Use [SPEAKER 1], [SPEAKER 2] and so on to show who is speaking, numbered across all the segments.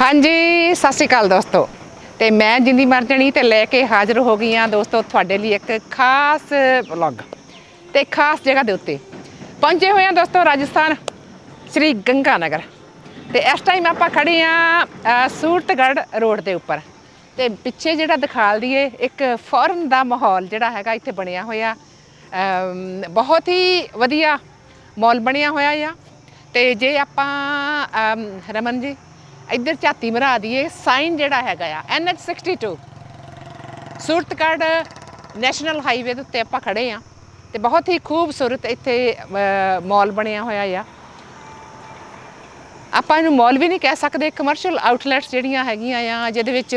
[SPEAKER 1] ਹਾਂਜੀ ਸਤਿ ਸ਼੍ਰੀ ਅਕਾਲ ਦੋਸਤੋ। ਤੇ ਮੈਂ ਜਿੰਦੀ ਮਰਜਣੀ ਤੇ ਲੈ ਕੇ ਹਾਜ਼ਰ ਹੋ ਗਈ ਹਾਂ ਦੋਸਤੋ ਤੁਹਾਡੇ ਲਈ ਇੱਕ ਖਾਸ ਵਲੌਗ ਤੇ ਖਾਸ ਜਗ੍ਹਾ ਦੇ ਉੱਤੇ। ਪਹੁੰਚੇ ਹੋਏ ਹਾਂ ਦੋਸਤੋ ਰਾਜਸਥਾਨ ਸ੍ਰੀ ਗੰਗਾ ਨਗਰ ਤੇ ਇਸ ਟਾਈਮ ਆਪਾਂ ਖੜੇ ਆ ਸੂਰਤਗੜ੍ਹ ਰੋਡ ਦੇ ਉੱਪਰ। ਤੇ ਪਿੱਛੇ ਜਿਹੜਾ ਦਿਖਾਲ ਦਈਏ ਇੱਕ ਫੋਰਨ ਦਾ ਮਾਹੌਲ ਜਿਹੜਾ ਹੈਗਾ ਇੱਥੇ ਬਣਿਆ ਹੋਇਆ। ਬਹੁਤ ਹੀ ਵਧੀਆ ਮਾਲ ਬਣਿਆ ਹੋਇਆ ਆ। ਤੇ ਜੇ ਆਪਾਂ ਰਮਨ ਜੀ ਇੱਧਰ ਝਾਤੀ ਮਰਾ ਦਈਏ ਸਾਈਨ ਜਿਹੜਾ ਹੈਗਾ ਆ NH62 ਸੂਰਤਗੜ੍ਹ ਨੈਸ਼ਨਲ ਹਾਈਵੇ ਦੇ ਉੱਤੇ ਆਪਾਂ ਖੜੇ ਆ ਤੇ ਬਹੁਤ ਹੀ ਖੂਬਸੂਰਤ ਇੱਥੇ ਅ, ਮਾਲ ਬਣਿਆ ਹੋਇਆ ਆ। ਆਪਾਂ ਇਹਨੂੰ ਮਾਲ ਵੀ ਨਹੀਂ ਕਹਿ ਸਕਦੇ ਕਮਰਸ਼ੀਅਲ ਆਊਟਲੈਟਸ ਜਿਹੜੀਆਂ ਹੈਗੀਆਂ ਆ ਜਿਹਦੇ ਵਿੱਚ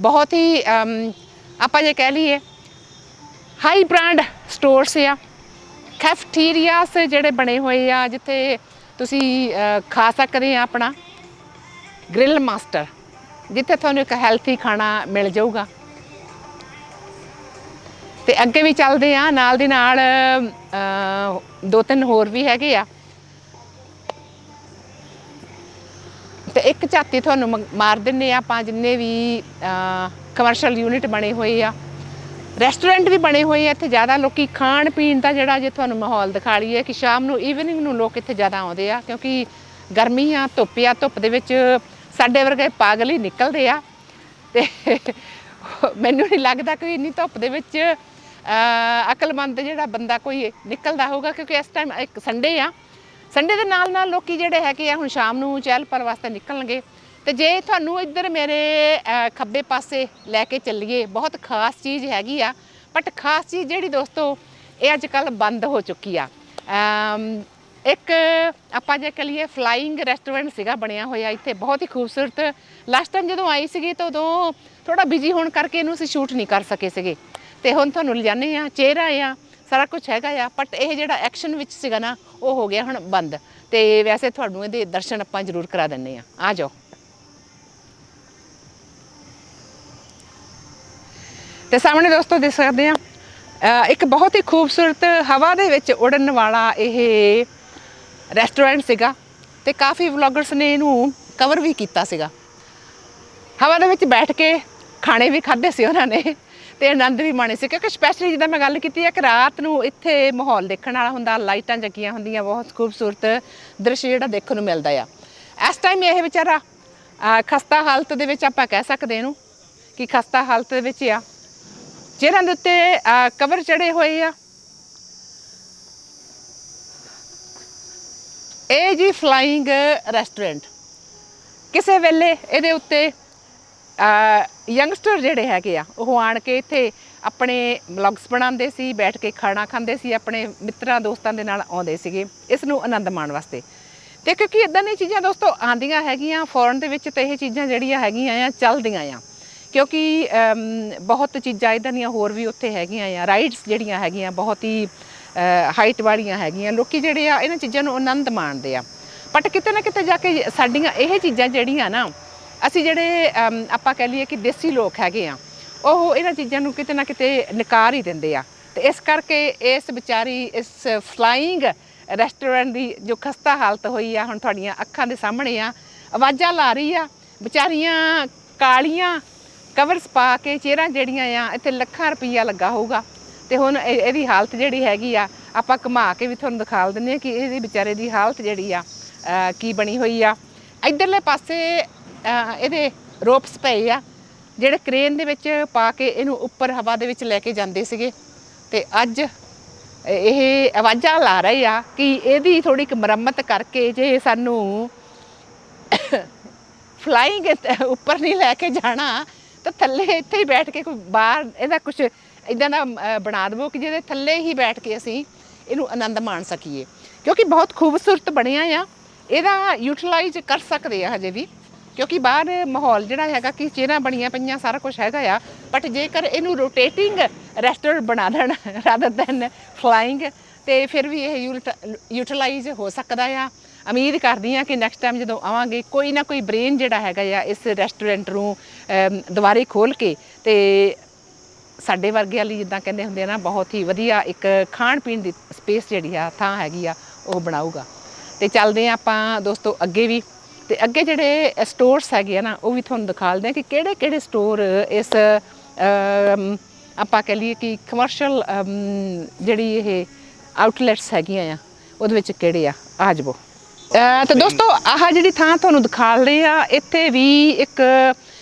[SPEAKER 1] ਬਹੁਤ ਹੀ ਆਪਾਂ ਜੇ ਕਹਿ ਲਈਏ ਹਾਈ ਬ੍ਰਾਂਡ ਸਟੋਰਸ ਆ। ਕੈਫਟੀਰੀਆਸ ਜਿਹੜੇ ਬਣੇ ਹੋਏ ਆ ਜਿੱਥੇ ਤੁਸੀਂ ਖਾ ਸਕਦੇ ਆ ਆਪਣਾ। ਗ੍ਰਿਲ ਮਾਸਟਰ ਜਿੱਥੇ ਤੁਹਾਨੂੰ ਇੱਕ ਹੈਲਥੀ ਖਾਣਾ ਮਿਲ ਜਾਊਗਾ। ਤੇ ਅੱਗੇ ਵੀ ਚੱਲਦੇ ਆ ਨਾਲ ਦੀ ਨਾਲ ਦੋ ਤਿੰਨ ਹੋਰ ਵੀ ਹੈਗੇ ਆ। ਤੇ ਇੱਕ ਝਾਤੀ ਤੁਹਾਨੂੰ ਮਾਰ ਦਿੰਨੇ ਆ, ਆਪਾਂ ਜਿੰਨੇ ਵੀ ਕਮਰਸ਼ੀਅਲ ਯੂਨਿਟ ਬਣੇ ਹੋਏ ਆ। ਰੈਸਟੋਰੈਂਟ ਵੀ ਬਣੇ ਹੋਏ ਆ, ਇੱਥੇ ਜ਼ਿਆਦਾ ਲੋਕੀ ਖਾਣ ਪੀਣ ਦਾ ਜਿਹੜਾ ਜੇ ਤੁਹਾਨੂੰ ਮਾਹੌਲ ਦਿਖਾ ਲਈਏ ਕਿ ਸ਼ਾਮ ਨੂੰ ਈਵਨਿੰਗ ਨੂੰ ਲੋਕ ਇੱਥੇ ਜ਼ਿਆਦਾ ਆਉਂਦੇ ਆ, ਕਿਉਂਕਿ ਗਰਮੀ ਆ, ਧੁੱਪ ਆ, ਧੁੱਪ ਦੇ ਵਿੱਚ ਸਾਡੇ ਵਰਗੇ ਪਾਗਲ ਹੀ ਨਿਕਲਦੇ ਆ। ਤੇ ਮੈਨੂੰ ਨਹੀਂ ਲੱਗਦਾ ਕਿ ਇੰਨੀ ਧੁੱਪ ਦੇ ਵਿੱਚ ਅਕਲਮੰਦ ਜਿਹੜਾ ਬੰਦਾ ਕੋਈ ਨਿਕਲਦਾ ਹੋਊਗਾ, ਕਿਉਂਕਿ ਇਸ ਟਾਈਮ ਇੱਕ ਸੰਡੇ ਆ। ਸੰਡੇ ਦੇ ਨਾਲ ਨਾਲ ਲੋਕੀ ਜਿਹੜੇ ਹੈਗੇ ਆ, ਹੁਣ ਸ਼ਾਮ ਨੂੰ ਚਹਿਲ ਪਰ ਵਾਸਤੇ ਨਿਕਲਣਗੇ। ਤੇ ਜੇ ਤੁਹਾਨੂੰ ਇੱਧਰ ਮੇਰੇ ਖੱਬੇ ਪਾਸੇ ਲੈ ਕੇ ਚੱਲੀਏ, ਬਹੁਤ ਖਾਸ ਚੀਜ਼ ਹੈਗੀ ਆ ਬਟ ਖਾਸ ਚੀਜ਼ ਜਿਹੜੀ ਦੋਸਤੋ, ਇਹ ਅੱਜ ਕੱਲ ਬੰਦ ਹੋ ਚੁੱਕੀ ਆ। ਇੱਕ ਆਪਾਂ ਜੇ ਕਹੀਏ ਫਲਾਈਂਗ ਰੈਸਟੋਰੈਂਟ ਸੀਗਾ, ਬਣਿਆ ਹੋਇਆ ਇੱਥੇ, ਬਹੁਤ ਹੀ ਖੂਬਸੂਰਤ। ਲਾਸਟ ਟਾਈਮ ਜਦੋਂ ਆਈ ਸੀਗੀ ਤਾਂ ਉਦੋਂ ਥੋੜਾ ਬਿਜ਼ੀ ਹੋਣ ਕਰਕੇ ਇਹਨੂੰ ਅਸੀਂ ਸ਼ੂਟ ਨਹੀਂ ਕਰ ਸਕੇ ਸੀਗੇ। ਤੇ ਹੁਣ ਤੁਹਾਨੂੰ ਲਿਜਾਨੇ ਆ ਚਿਹਰਾ ਆ, ਸਾਰਾ ਕੁਝ ਹੈਗਾ ਆ ਬਟ ਇਹ ਜਿਹੜਾ ਐਕਸ਼ਨ ਵਿੱਚ ਸੀਗਾ ਨਾ, ਉਹ ਹੋ ਗਿਆ ਹੁਣ ਬੰਦ। ਤੇ ਵੈਸੇ ਤੁਹਾਨੂੰ ਇਹਦੇ ਦਰਸ਼ਨ ਆਪਾਂ ਜ਼ਰੂਰ ਕਰਾ ਦਿੰਨੇ ਆ। ਆ ਜਾਓ। ਤੇ ਸਾਹਮਣੇ ਦੋਸਤੋ ਦੇਖ ਸਕਦੇ ਆ ਇੱਕ ਬਹੁਤ ਹੀ ਖੂਬਸੂਰਤ ਹਵਾ ਦੇ ਵਿੱਚ ਉੜਨ ਵਾਲਾ ਇਹ ਰੈਸਟੋਰੈਂਟ ਸੀਗਾ ਤੇ ਕਾਫੀ ਵਲੌਗਰਸ ਨੇ ਇਹਨੂੰ ਕਵਰ ਵੀ ਕੀਤਾ ਸੀਗਾ। ਹਵਾ ਦੇ ਵਿੱਚ ਬੈਠ ਕੇ ਖਾਣੇ ਵੀ ਖਾਦੇ ਸੀ ਉਹਨਾਂ ਨੇ ਤੇ ਆਨੰਦ ਵੀ ਮਾਣੇ ਸੀ ਕਿਉਂਕਿ ਸਪੈਸ਼ਲੀ ਜਿੱਦਾਂ ਮੈਂ ਗੱਲ ਕੀਤੀ ਹੈ ਕਿ ਰਾਤ ਨੂੰ ਇੱਥੇ ਮਾਹੌਲ ਦੇਖਣ ਵਾਲਾ ਹੁੰਦਾ, ਲਾਈਟਾਂ ਜਗੀਆਂ ਹੁੰਦੀਆਂ, ਬਹੁਤ ਖੂਬਸੂਰਤ ਦ੍ਰਿਸ਼ ਜਿਹੜਾ ਦੇਖਣ ਨੂੰ ਮਿਲਦਾ ਆ। ਇਸ ਟਾਈਮ ਇਹ ਵਿਚਾਰਾ ਖਸਤਾ ਹਾਲਤ ਦੇ ਵਿੱਚ ਆਪਾਂ ਕਹਿ ਸਕਦੇ ਇਹਨੂੰ ਕਿ ਖਸਤਾ ਹਾਲਤ ਦੇ ਵਿੱਚ ਆ। ਜਿਹਨਾਂ ਦੇ ਉੱਤੇ ਕਵਰ ਚੜੇ ਹੋਏ ਆ। ਇਹ ਜੀ ਫਲਾਈਂਗ ਰੈਸਟੋਰੈਂਟ ਕਿਸੇ ਵੇਲੇ ਇਹਦੇ ਉੱਤੇ ਯੰਗਸਟਰ ਜਿਹੜੇ ਹੈਗੇ ਆ, ਉਹ ਆਣ ਕੇ ਇੱਥੇ ਆਪਣੇ ਵਲੌਗਸ ਬਣਾਉਂਦੇ ਸੀ, ਬੈਠ ਕੇ ਖਾਣਾ ਖਾਂਦੇ ਸੀ, ਆਪਣੇ ਮਿੱਤਰਾਂ ਦੋਸਤਾਂ ਦੇ ਨਾਲ ਆਉਂਦੇ ਸੀਗੇ, ਇਸ ਨੂੰ ਆਨੰਦ ਮਾਣ ਵਾਸਤੇ। ਤੇ ਕਿਉਂਕਿ ਇਦਾਂ ਦੀਆਂ ਚੀਜ਼ਾਂ ਦੋਸਤੋ ਆਂਦੀਆਂ ਹੈਗੀਆਂ ਫੋਰਨ ਦੇ ਵਿੱਚ ਤੇ ਇਹ ਚੀਜ਼ਾਂ ਜਿਹੜੀਆਂ ਹੈਗੀਆਂ ਆ, ਚੱਲਦੀਆਂ ਆ। ਕਿਉਂਕਿ ਬਹੁਤ ਚੀਜ਼ਾਂ ਇਦਾਂ ਦੀਆਂ ਹੋਰ ਵੀ ਉੱਥੇ ਹੈਗੀਆਂ ਆ ਰਾਈਡਸ ਜਿਹੜੀਆਂ ਹੈਗੀਆਂ, ਬਹੁਤ ਹੀ ਹਾਈਟ ਵਾਲੀਆਂ ਹੈਗੀਆਂ। ਲੋਕੀ ਜਿਹੜੇ ਆ, ਇਹਨਾਂ ਚੀਜ਼ਾਂ ਨੂੰ ਆਨੰਦ ਮਾਣਦੇ ਆ। ਬਟ ਕਿਤੇ ਨਾ ਕਿਤੇ ਜਾ ਕੇ ਸਾਡੀਆਂ ਇਹ ਚੀਜ਼ਾਂ ਜਿਹੜੀਆਂ ਨਾ, ਅਸੀਂ ਜਿਹੜੇ ਆਪਾਂ ਕਹਿ ਲਈਏ ਕਿ ਦੇਸੀ ਲੋਕ ਹੈਗੇ ਆ, ਉਹ ਇਹਨਾਂ ਚੀਜ਼ਾਂ ਨੂੰ ਕਿਤੇ ਨਾ ਕਿਤੇ ਨਕਾਰ ਹੀ ਦਿੰਦੇ ਆ। ਤੇ ਇਸ ਕਰਕੇ ਇਸ ਵਿਚਾਰੀ, ਇਸ ਫਲਾਈਂਗ ਰੈਸਟੋਰੈਂਟ ਦੀ ਜੋ ਖਸਤਾ ਹਾਲਤ ਹੋਈ ਆ, ਹੁਣ ਤੁਹਾਡੀਆਂ ਅੱਖਾਂ ਦੇ ਸਾਹਮਣੇ ਆ, ਆਵਾਜ਼ਾਂ ਲਾ ਰਹੀ ਆ, ਵਿਚਾਰੀਆਂ ਕਾਲੀਆਂ ਕਵਰਸ ਪਾ ਕੇ ਚਿਹਰਾ ਜਿਹੜੀਆਂ ਆ, ਇੱਥੇ ਲੱਖਾਂ ਰੁਪਈਆ ਲੱਗਾ ਹੋਊਗਾ। ਤੇ ਹੁਣ ਇਹ- ਇਹਦੀ ਹਾਲਤ ਜਿਹੜੀ ਹੈਗੀ ਆ, ਆਪਾਂ ਘੁਮਾ ਕੇ ਵੀ ਤੁਹਾਨੂੰ ਦਿਖਾ ਦਿੰਦੇ ਆ ਕਿ ਇਹਦੀ ਵਿਚਾਰੇ ਦੀ ਹਾਲਤ ਜਿਹੜੀ ਆ ਕੀ ਬਣੀ ਹੋਈ ਆ। ਇਧਰਲੇ ਪਾਸੇ ਇਹਦੇ ਰੋਪਸ ਪਏ ਆ, ਜਿਹੜੇ ਕ੍ਰੇਨ ਦੇ ਵਿੱਚ ਪਾ ਕੇ ਇਹਨੂੰ ਉੱਪਰ ਹਵਾ ਦੇ ਵਿੱਚ ਲੈ ਕੇ ਜਾਂਦੇ ਸੀਗੇ। ਤੇ ਅੱਜ ਇਹ ਆਵਾਜ਼ਾਂ ਲਾ ਰਹੇ ਆ ਕਿ ਇਹਦੀ ਥੋੜੀ ਕੁ ਮੁਰੰਮਤ ਕਰਕੇ ਜੇ ਸਾਨੂੰ ਫਲਾਈਂਗ ਉੱਪਰ ਨਹੀਂ ਲੈ ਕੇ ਜਾਣਾ, ਤਾਂ ਥੱਲੇ ਇੱਥੇ ਹੀ ਬੈਠ ਕੇ ਕੋਈ ਬਾਹਰ, ਇਹਦਾ ਕੁਝ ਇਦਾਂ ਦਾ ਬਣਾ ਦੇਵੋ ਕਿ ਜਿਹਦੇ ਥੱਲੇ ਹੀ ਬੈਠ ਕੇ ਅਸੀਂ ਇਹਨੂੰ ਆਨੰਦ ਮਾਣ ਸਕੀਏ। ਕਿਉਂਕਿ ਬਹੁਤ ਖੂਬਸੂਰਤ ਬਣਿਆ ਆ। ਇਹਦਾ ਯੂਟਿਲਾਈਜ਼ ਕਰ ਸਕਦੇ ਆ ਹਜੇ ਵੀ। ਕਿਉਂਕਿ ਬਾਹਰ ਮਾਹੌਲ ਜਿਹੜਾ ਹੈਗਾ ਕਿ ਚੇਅਰਾਂ ਬਣੀਆਂ ਪਈਆਂ, ਸਾਰਾ ਕੁਝ ਹੈਗਾ ਆ। ਬਟ ਜੇਕਰ ਇਹਨੂੰ ਰੋਟੇਟਿੰਗ ਰੈਸਟੋਰੈਂਟ ਬਣਾ ਦੇਣ ਰਾਦਰ ਦੈਨ ਫਲਾਈਂਗ ਤੇ ਫਿਰ ਵੀ ਇਹ ਯੂਟਿਲਾਈਜ਼ ਹੋ ਸਕਦਾ ਆ। ਉਮੀਦ ਕਰਦੀ ਆ ਕਿ ਨੈਕਸਟ ਟਾਈਮ ਜਦੋਂ ਆਵਾਂਗੇ, ਕੋਈ ਨਾ ਕੋਈ ਬ੍ਰੇਨ ਜਿਹੜਾ ਹੈਗਾ ਆ ਇਸ ਰੈਸਟੋਰੈਂਟ ਨੂੰ ਦੁਬਾਰੇ ਖੋਲ ਕੇ ਤੇ ਸਾਡੇ ਵਰਗਿਆਂ ਲਈ ਜਿੱਦਾਂ ਕਹਿੰਦੇ ਹੁੰਦੇ ਆ ਨਾ, ਬਹੁਤ ਹੀ ਵਧੀਆ ਇੱਕ ਖਾਣ ਪੀਣ ਦੀ ਸਪੇਸ ਜਿਹੜੀ ਆ, ਥਾਂ ਹੈਗੀ ਆ, ਉਹ ਬਣਾਊਗਾ। ਤੇ ਚੱਲਦੇ ਆ ਆਪਾਂ ਦੋਸਤੋ ਅੱਗੇ ਵੀ। ਤੇ ਅੱਗੇ ਜਿਹੜੇ ਸਟੋਰਸ ਹੈਗੇ ਆ ਨਾ, ਉਹ ਵੀ ਤੁਹਾਨੂੰ ਦਿਖਾਲਦੇ ਆ ਕਿ ਕਿਹੜੇ ਕਿਹੜੇ ਸਟੋਰ ਇਸ ਆਪਾਂ ਕਹ ਲਈਏ ਕਿ ਕਮਰਸ਼ੀਅਲ ਜਿਹੜੀ ਇਹ ਆਊਟਲੈਟਸ ਹੈਗੀਆਂ ਆ, ਉਹਦੇ ਵਿੱਚ ਕਿਹੜੇ ਆ? ਆ ਜਾਵੋ। ਅਹ ਤੇ ਦੋਸਤੋ, ਆਹ ਜਿਹੜੀ ਥਾਂ ਤੁਹਾਨੂੰ ਦਿਖਾ ਰਹੇ ਆ, ਇੱਥੇ ਵੀ ਇੱਕ,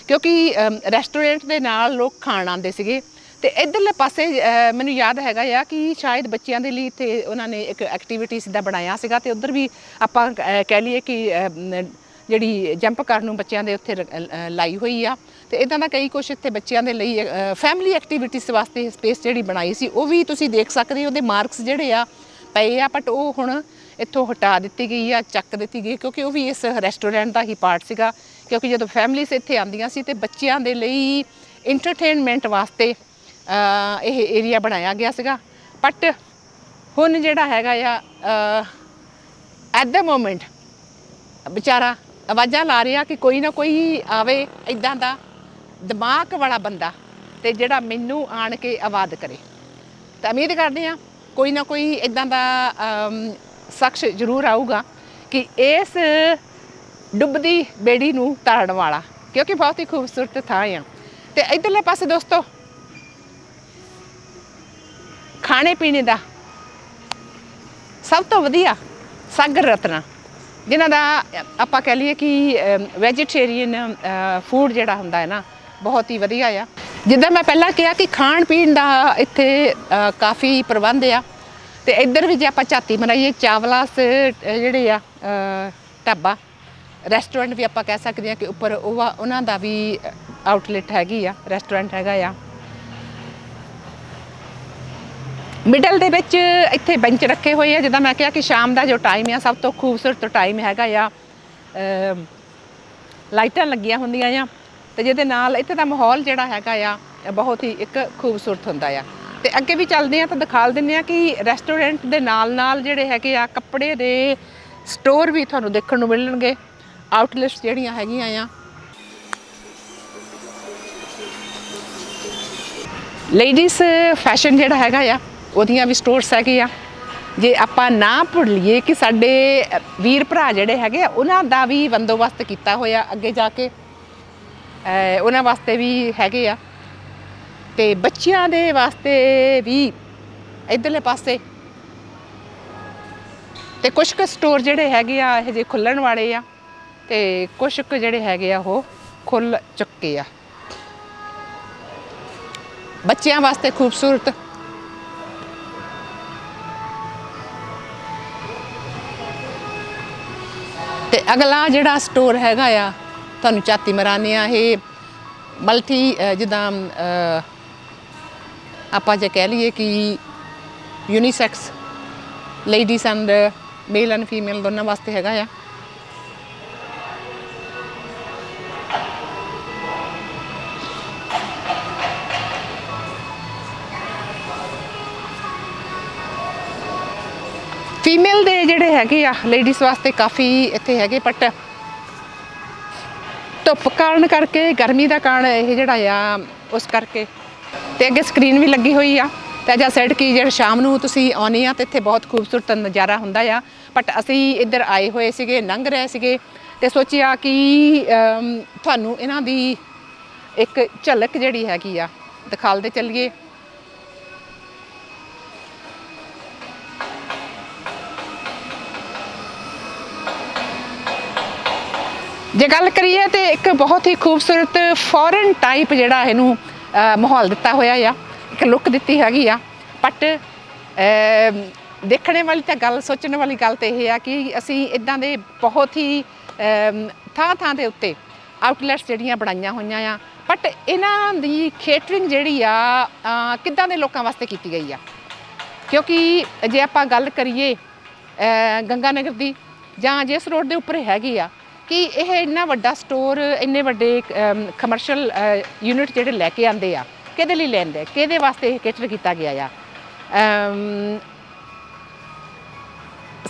[SPEAKER 1] ਕਿਉਂਕਿ ਰੈਸਟੋਰੈਂਟ ਦੇ ਨਾਲ ਲੋਕ ਖਾਣ ਆਉਂਦੇ ਸੀਗੇ। ਤੇ ਇਧਰਲੇ ਪਾਸੇ ਮੈਨੂੰ ਯਾਦ ਹੈਗਾ ਆ ਕਿ ਸ਼ਾਇਦ ਬੱਚਿਆਂ ਦੇ ਲਈ ਇੱਥੇ ਉਹਨਾਂ ਨੇ ਇੱਕ ਐਕਟੀਵਿਟੀ ਸਿੱਧਾ ਬਣਾਇਆ ਸੀਗਾ ਤੇ ਉਧਰ ਵੀ ਆਪਾਂ ਕਹਿ ਲਈਏ ਕਿ ਜਿਹੜੀ ਜੰਪ ਕਰਨ ਨੂੰ ਬੱਚਿਆਂ ਦੇ ਉੱਥੇ ਲਾਈ ਹੋਈ ਆ। ਤੇ ਇਦਾਂ ਦਾ ਕਈ ਕੁਝ ਇੱਥੇ ਬੱਚਿਆਂ ਦੇ ਲਈ ਫੈਮਿਲੀ ਐਕਟੀਵਿਟੀਜ਼ ਵਾਸਤੇ ਸਪੇਸ ਜਿਹੜੀ ਬਣਾਈ ਸੀ, ਉਹ ਵੀ ਤੁਸੀਂ ਦੇਖ ਸਕਦੇ ਹੋ। ਉਹਦੇ ਮਾਰਕਸ ਜਿਹੜੇ ਆ, ਪਏ ਆ ਬਟ ਉਹ ਹੁਣ ਇੱਥੋਂ ਹਟਾ ਦਿੱਤੀ ਗਈ ਆ, ਚੱਕ ਦਿੱਤੀ ਗਈ ਕਿਉਂਕਿ ਉਹ ਵੀ ਇਸ ਰੈਸਟੋਰੈਂਟ ਦਾ ਹੀ ਪਾਰਟ ਸੀਗਾ। ਕਿਉਂਕਿ ਜਦੋਂ ਫੈਮਲੀਜ਼ ਇੱਥੇ ਆਉਂਦੀਆਂ ਸੀ ਤੇ ਬੱਚਿਆਂ ਦੇ ਲਈ ਐਂਟਰਟੇਨਮੈਂਟ ਵਾਸਤੇ ਇਹ ਏਰੀਆ ਬਣਾਇਆ ਗਿਆ ਸੀਗਾ। ਬਟ ਹੁਣ ਜਿਹੜਾ ਹੈਗਾ ਆ ਐਟ ਦਾ ਮੋਮੈਂਟ ਵਿਚਾਰਾ ਆਵਾਜ਼ਾਂ ਲਾ ਰਿਹਾ ਕਿ ਕੋਈ ਨਾ ਕੋਈ ਆਵੇ ਇਦਾਂ ਦਾ ਦਿਮਾਗ ਵਾਲਾ ਬੰਦਾ ਤੇ ਜਿਹੜਾ ਮੈਨੂੰ ਆਣ ਕੇ ਆਵਾਜ਼ ਕਰੇ। ਤਾਂ ਉਮੀਦ ਕਰਦੇ ਆ ਕੋਈ ਨਾ ਕੋਈ ਇਦਾਂ ਦਾ ਸ਼ਖਸ ਜ਼ਰੂਰ ਆਊਗਾ ਕਿ ਇਸ ਡੁੱਬਦੀ ਬੇੜੀ ਨੂੰ ਤਾਰਨ ਵਾਲਾ। ਕਿਉਂਕਿ ਬਹੁਤ ਹੀ ਖੂਬਸੂਰਤ ਥਾਂ ਆ। ਤੇ ਇਧਰਲੇ ਪਾਸੇ ਦੋਸਤੋ ਖਾਣੇ ਪੀਣੇ ਦਾ ਸਭ ਤੋਂ ਵਧੀਆ ਸਾਗਰ ਰਤਨਾ, ਜਿਨ੍ਹਾਂ ਦਾ ਆਪਾਂ ਕਹਿ ਲਈਏ ਕਿ ਵੈਜੀਟੇਰੀਅਨ ਫੂਡ ਜਿਹੜਾ ਹੁੰਦਾ ਹੈ ਨਾ, ਬਹੁਤ ਹੀ ਵਧੀਆ ਆ। ਜਿੱਦਾਂ ਮੈਂ ਪਹਿਲਾਂ ਕਿਹਾ ਕਿ ਖਾਣ ਪੀਣ ਦਾ ਇੱਥੇ ਕਾਫੀ ਪ੍ਰਬੰਧ ਆ। ਤੇ ਇੱਧਰ ਵੀ ਜੇ ਆਪਾਂ ਝਾਤੀ ਮਨਾਈਏ, ਚਾਵਲਾਸ ਜਿਹੜੇ ਆ ਢਾਬਾ ਰੈਸਟੋਰੈਂਟ ਵੀ ਆਪਾਂ ਕਹਿ ਸਕਦੇ ਆ ਕਿ ਉੱਪਰ ਉਹ ਆ- ਉਹਨਾਂ ਦਾ ਵੀ ਆਊਟਲੈਟ ਹੈਗੀ ਆ ਰੈਸਟੋਰੈਂਟ ਹੈਗਾ ਆ। ਮਿਡਲ ਦੇ ਵਿੱਚ ਇੱਥੇ ਬੈਂਚ ਰੱਖੇ ਹੋਏ ਆ, ਜਿੱਦਾਂ ਮੈਂ ਕਿਹਾ ਕਿ ਸ਼ਾਮ ਦਾ ਜੋ ਟਾਈਮ ਆ, ਸਭ ਤੋਂ ਖੂਬਸੂਰਤ ਟਾਈਮ ਹੈਗਾ ਆ ਲਾਈਟਾਂ ਲੱਗੀਆਂ ਹੁੰਦੀਆਂ ਆ, ਤੇ ਜਿਹਦੇ ਨਾਲ ਇੱਥੇ ਦਾ ਮਾਹੌਲ ਜਿਹੜਾ ਹੈਗਾ ਆ ਬਹੁਤ ਹੀ ਇੱਕ ਖੂਬਸੂਰਤ ਹੁੰਦਾ ਆ। ਤੇ ਅੱਗੇ ਵੀ ਚੱਲਦੇ ਆ ਤਾਂ ਦਿਖਾਲ ਦਿੰਦੇ ਆ ਕਿ ਰੈਸਟੋਰੈਂਟ ਦੇ ਨਾਲ ਨਾਲ ਜਿਹੜੇ ਹੈਗੇ ਆ, ਕੱਪੜੇ ਦੇ ਸਟੋਰ ਵੀ ਤੁਹਾਨੂੰ ਦੇਖਣ ਨੂੰ ਮਿਲਣਗੇ ਆਊਟਲੈਟਸ ਜਿਹੜੀਆਂ ਹੈਗੀਆਂ ਆ। ਲੇਡੀਜ਼ ਫੈਸ਼ਨ ਜਿਹੜਾ ਹੈਗਾ ਆ ਉਹਦੀਆਂ ਵੀ ਸਟੋਰਸ ਹੈਗੇ ਆ। ਜੇ ਆਪਾਂ ਨਾ ਭੁੱਲੀਏ ਕਿ ਸਾਡੇ ਵੀਰ ਭਰਾ ਜਿਹੜੇ ਹੈਗੇ ਆ, ਉਹਨਾਂ ਦਾ ਵੀ ਬੰਦੋਬਸਤ ਕੀਤਾ ਹੋਇਆ ਅੱਗੇ ਜਾ ਕੇ। ਉਹਨਾਂ ਵਾਸਤੇ ਵੀ ਹੈਗੇ ਆ। ਤੇ ਬੱਚਿਆਂ ਦੇ ਵਾਸਤੇ ਵੀ ਇਧਰਲੇ ਪਾਸੇ। ਤੇ ਕੁਝ ਕੁ ਸਟੋਰ ਜਿਹੜੇ ਹੈਗੇ ਆ, ਇਹ ਜੇ ਖੁੱਲਣ ਵਾਲੇ ਆ, ਤੇ ਕੁਝ ਕੁ ਜਿਹੜੇ ਹੈਗੇ ਆ, ਉਹ ਖੁੱਲ ਚੁੱਕੇ ਆ। ਬੱਚਿਆਂ ਵਾਸਤੇ ਖੂਬਸੂਰਤ ਤੇ ਅਗਲਾ ਜਿਹੜਾ ਸਟੋਰ ਹੈਗਾ ਆ, ਤੁਹਾਨੂੰ ਚਾਤੀ ਮਰਾਨੇ ਆ, ਇਹ ਮਲਟੀ ਜਿੱਦਾਂ ਆਪਾਂ ਜੇ ਕਹਿ ਲਈਏ ਕਿ unisex ladies and male and female ਦੋਨਾਂ ਵਾਸਤੇ ਹੈਗਾ ਆ। ਫੀਮੇਲ ਦੇ ਜਿਹੜੇ ਹੈਗੇ ਆ ਲੇਡੀਜ਼ ਵਾਸਤੇ ਕਾਫੀ ਇੱਥੇ ਹੈਗੇ ਬਟ ਧੁੱਪ ਕਾਰਨ ਕਰਕੇ, ਗਰਮੀ ਦਾ ਕਾਰਨ ਇਹ ਜਿਹੜਾ ਆ, ਉਸ ਕਰਕੇ। ਤੇ ਅੱਗੇ ਸਕਰੀਨ ਵੀ ਲੱਗੀ ਹੋਈ ਆ। ਤੇ ਜਾਂ ਸੈਡ ਕੀ ਜਿਹੜਾ ਸ਼ਾਮ ਨੂੰ ਤੁਸੀਂ ਆਉਨੇ ਆ, ਤੇ ਇੱਥੇ ਬਹੁਤ ਖੂਬਸੂਰਤ ਨਜ਼ਾਰਾ ਹੁੰਦਾ ਆ। ਬਟ ਅਸੀਂ ਇੱਧਰ ਆਏ ਹੋਏ ਸੀਗੇ, ਲੰਘ ਰਹੇ ਸੀਗੇ, ਤੇ ਸੋਚਿਆ ਕਿ ਤੁਹਾਨੂੰ ਇਹਨਾਂ ਦੀ ਇੱਕ ਝਲਕ ਜਿਹੜੀ ਹੈਗੀ ਆ, ਦਿਖਾਲਦੇ ਚੱਲੀਏ। ਜੇ ਗੱਲ ਕਰੀਏ ਤੇ ਇੱਕ ਬਹੁਤ ਹੀ ਖੂਬਸੂਰਤ ਫੋਰਨ ਟਾਈਪ ਜਿਹੜਾ ਇਹਨੂੰ ਮਾਹੌਲ ਦਿੱਤਾ ਹੋਇਆ ਆ, ਇੱਕ ਲੁੱਕ ਦਿੱਤੀ ਹੈਗੀ ਆ। ਬਟ ਦੇਖਣੇ ਵਾਲੀ ਤਾਂ ਗੱਲ, ਸੋਚਣ ਵਾਲੀ ਗੱਲ ਤੇ ਇਹ ਆ ਕਿ ਅਸੀਂ ਇਦਾਂ ਦੇ ਬਹੁਤ ਹੀ ਥਾਂ ਥਾਂ ਦੇ ਉੱਤੇ ਆਊਟਲੈਟਸ ਜਿਹੜੀਆਂ ਬਣਾਈਆਂ ਹੋਈਆਂ ਆ। ਬਟ ਇਹਨਾਂ ਦੀ ਕੇਟਰਿੰਗ ਜਿਹੜੀ ਆ ਕਿੱਦਾਂ ਦੇ ਲੋਕਾਂ ਵਾਸਤੇ ਕੀਤੀ ਗਈ ਆ? ਕਿਉਂਕਿ ਜੇ ਆਪਾਂ ਗੱਲ ਕਰੀਏ ਗੰਗਾ ਨਗਰ ਦੀ ਜਾਂ ਜਿਸ ਰੋਡ ਦੇ ਉੱਪਰ ਹੈਗੀ ਆ ਕਿ ਇਹ ਇੰਨਾ ਵੱਡਾ ਸਟੋਰ ਇੰਨੇ ਵੱਡੇ ਕਮਰਸ਼ੀਅਲ ਯੂਨਿਟ ਜਿਹੜੇ ਲੈ ਕੇ ਆਂਦੇ ਆ, ਕਿਹਦੇ ਲਈ ਲੈਂਦੇ ਕਿਹਦੇ ਵਾਸਤੇ ਇਹ ਕੇਟਰ ਕੀਤਾ ਗਿਆ ਆ?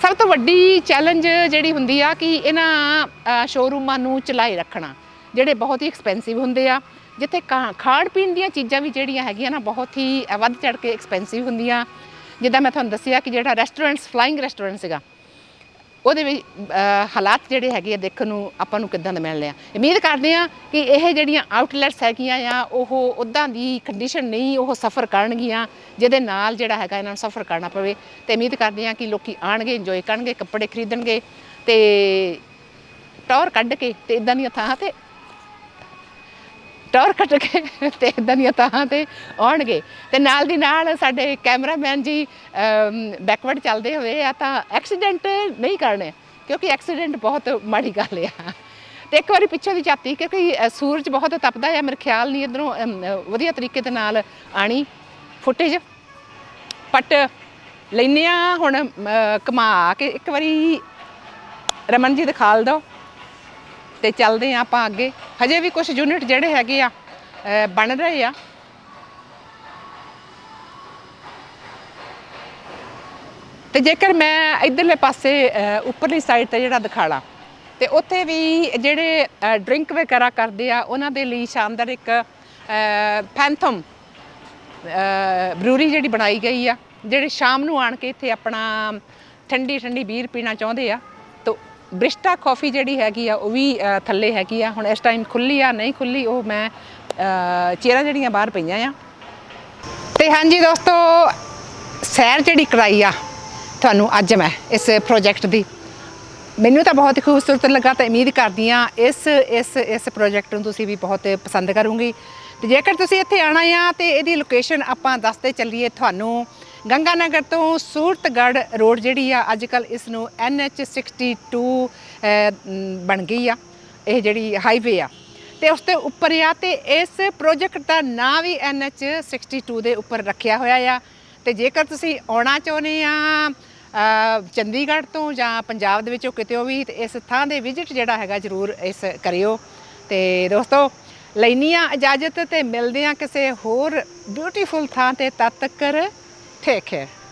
[SPEAKER 1] ਸਭ ਤੋਂ ਵੱਡੀ ਚੈਲੰਜ ਜਿਹੜੀ ਹੁੰਦੀ ਆ ਕਿ ਇਹਨਾਂ ਸ਼ੋਰੂਮਾਂ ਨੂੰ ਚਲਾਈ ਰੱਖਣਾ, ਜਿਹੜੇ ਬਹੁਤ ਹੀ ਐਕਸਪੈਂਸਿਵ ਹੁੰਦੇ ਆ। ਜਿੱਥੇ ਕਾ- ਖਾਣ ਪੀਣ ਦੀਆਂ ਚੀਜ਼ਾਂ ਵੀ ਜਿਹੜੀਆਂ ਹੈਗੀਆਂ ਨਾ, ਬਹੁਤ ਹੀ ਵੱਧ ਚੜ ਕੇ ਐਕਸਪੈਂਸਿਵ ਹੁੰਦੀਆਂ। ਜਿੱਦਾਂ ਮੈਂ ਤੁਹਾਨੂੰ ਦੱਸਿਆ ਕਿ ਜਿਹੜਾ ਰੈਸਟੋਰੈਂਟਸ ਫਲਾਈਂਗ ਰੈਸਟੋਰੈਂਟ ਸੀਗਾ ਉਹਦੇ ਵਿੱਚ ਹਾਲਾਤ ਜਿਹੜੇ ਹੈਗੇ ਆ ਦੇਖਣ ਨੂੰ ਆਪਾਂ ਨੂੰ ਕਿੱਦਾਂ ਦੇ ਮਿਲਣੇ ਆ। ਉਮੀਦ ਕਰਦੇ ਆ ਕਿ ਇਹ ਜਿਹੜੀਆਂ ਆਊਟਲੈਟਸ ਹੈਗੀਆਂ ਆ, ਉਹ ਉਦਾਂ ਦੀ ਕੰਡੀਸ਼ਨ ਨਹੀਂ ਉਹ ਸਫਰ ਕਰਨਗੀਆਂ, ਜਿਹਦੇ ਨਾਲ ਜਿਹੜਾ ਹੈਗਾ ਇਹਨਾਂ ਨੂੰ ਸਫਰ ਕਰਨਾ ਪਵੇ। ਤੇ ਉਮੀਦ ਕਰਦੇ ਆ ਕਿ ਲੋਕੀ ਆਣਗੇ ਇੰਜੋਏ ਕਰਨਗੇ, ਕੱਪੜੇ ਖਰੀਦਣਗੇ ਤੇ ਟੌਰ ਕੱਢ ਕੇ ਤੇ ਇਦਾਂ ਦੀਆਂ ਥਾਂ ਤੇ ਟੌਰ ਕੱਟ ਕੇ ਤੇ ਇਦਾਂ ਦੀਆਂ ਥਾਂ ਤੇ ਆਉਣਗੇ। ਤੇ ਨਾਲ ਦੀ ਨਾਲ ਸਾਡੇ ਕੈਮਰਾਮੈਨ ਜੀ ਬੈਕਵਰਡ ਚੱਲਦੇ ਹੋਏ ਆ ਤਾਂ ਐਕਸੀਡੈਂਟ ਨਹੀਂ ਕਰਨੇ ਕਿਉਂਕਿ ਐਕਸੀਡੈਂਟ ਬਹੁਤ ਮਾੜੀ ਗੱਲ ਆ। ਤੇ ਇੱਕ ਵਾਰੀ ਪਿੱਛੇ ਦੀ ਝਾਤੀ ਕਿਉਂਕਿ ਸੂਰਜ ਬਹੁਤ ਤਪਦਾ ਆ ਮੇਰੇ ਖਿਆਲ ਨਹੀਂ ਇਧਰੋਂ ਵਧੀਆ ਤਰੀਕੇ ਦੇ ਨਾਲ ਆਣੀ ਫੁਟੇਜ ਪਟ ਲੈਨੇ ਆ ਹੁਣ ਅਮ, ਕੇ ਇੱਕ ਵਾਰੀ ਰਮਨ ਜੀ ਦਿਖਾਲ ਦਿਓ। ਤੇ ਚੱਲਦੇ ਆ ਆਪਾਂ ਅੱਗੇ। ਹਜੇ ਵੀ ਕੁਝ ਯੂਨਿਟ ਜਿਹੜੇ ਹੈਗੇ ਆ ਬਣ ਰਹੇ ਆ। ਤੇ ਜੇਕਰ ਮੈਂ ਇਧਰਲੇ ਪਾਸੇ ਉੱਪਰਲੀ ਸਾਈਡ ਤੇ ਜਿਹੜਾ ਦਿਖਾਲਾ, ਤੇ ਉੱਥੇ ਵੀ ਜਿਹੜੇ ਡਰਿੰਕ ਵਗੈਰਾ ਕਰਦੇ ਆ, ਉਹਨਾਂ ਦੇ ਲਈ ਸ਼ਾਨਦਾਰ ਇੱਕ ਫੈਂਥਮ ਬਰੂਰੀ ਜਿਹੜੀ ਬਣਾਈ ਗਈ ਆ, ਜਿਹੜੇ ਸ਼ਾਮ ਨੂੰ ਆਣ ਕੇ ਇੱਥੇ ਆਪਣਾ ਠੰਡੀ ਠੰਡੀ ਬੀਰ ਪੀਣਾ ਚਾਹੁੰਦੇ ਆ। ਬ੍ਰਿਸਟਾ ਕਾਫੀ ਜਿਹੜੀ ਹੈਗੀ ਆ ਉਹ ਵੀ ਥੱਲੇ ਹੈਗੀ ਆ। ਹੁਣ ਇਸ ਟਾਈਮ ਖੁੱਲੀ ਆ ਨਹੀਂ ਖੁੱਲੀ ਉਹ ਮੈਂ ਅ, ਚੇਅਰਾਂ ਜਿਹੜੀਆਂ ਬਾਹਰ ਪਈਆਂ ਆ। ਤੇ ਹਾਂਜੀ ਦੋਸਤੋ ਸੈਰ ਜਿਹੜੀ ਕਰਾਈ ਆ ਤੁਹਾਨੂੰ ਅੱਜ ਮੈਂ ਇਸ ਪ੍ਰੋਜੈਕਟ ਦੀ। ਮੈਨੂੰ ਤਾਂ ਬਹੁਤ ਖੂਬਸੂਰਤ ਲੱਗਾ ਤੇ ਉਮੀਦ ਕਰਦੀ ਆ ਇਸ ਇਸ ਇਸ ਪ੍ਰੋਜੈਕਟ ਨੂੰ ਤੁਸੀਂ ਵੀ ਬਹੁਤ ਪਸੰਦ ਕਰੋਗੇ। ਤੇ ਜੇਕਰ ਤੁਸੀਂ ਇੱਥੇ ਆਣਾ ਆ ਤੇ ਇਹਦੀ ਲੋਕੇਸ਼ਨ ਆਪਾਂ ਦੱਸਦੇ ਚੱਲੀਏ ਤੁਹਾਨੂੰ। ਗੰਗਾਨਗਰ ਤੋਂ ਸੂਰਤਗੜ੍ਹ ਰੋਡ ਜਿਹੜੀ ਆ ਅੱਜ ਕੱਲ ਇਸ ਨੂੰ NH62 ਅਹ, ਮ, ਬਣ ਗਈ ਆ। ਇਹ ਜਿਹੜੀ ਹਾਈਵੇ ਆ। ਤੇ ਉਸ ਦੇ ਉੱਪਰ ਆ ਤੇ ਇਸ ਪ੍ਰੋਜੈਕਟ ਦਾ ਨਾਂ ਵੀ NH62 ਦੇ ਉੱਪਰ ਰੱਖਿਆ ਹੋਇਆ ਆ। ਤੇ ਜੇਕਰ ਤੁਸੀਂ ਆਉਣਾ ਚਾਹੁੰਦੇ ਆ ਚੰਡੀਗੜ੍ਹ ਤੋਂ ਜਾਂ ਪੰਜਾਬ ਦੇ ਵਿੱਚੋਂ ਕਿਤੇ ਵੀ ਤੇ ਇਸ ਥਾਂ ਦੇ ਵਿਜ਼ਿਟ ਜਿਹੜਾ ਹੈਗਾ ਜਰੂਰ ਇਸ ਕਰਿਓ। ਤੇ ਦੋਸਤੋ ਲੈਣੀ ਆ ਇਜਾਜ਼ਤ ਤੇ ਮਿਲਦੇ ਆ ਕਿਸੇ ਹੋਰ ਬਿਊਟੀਫੁਲ ਥਾਂ ਤੇ ਤਦ ਤੱਕ Take care.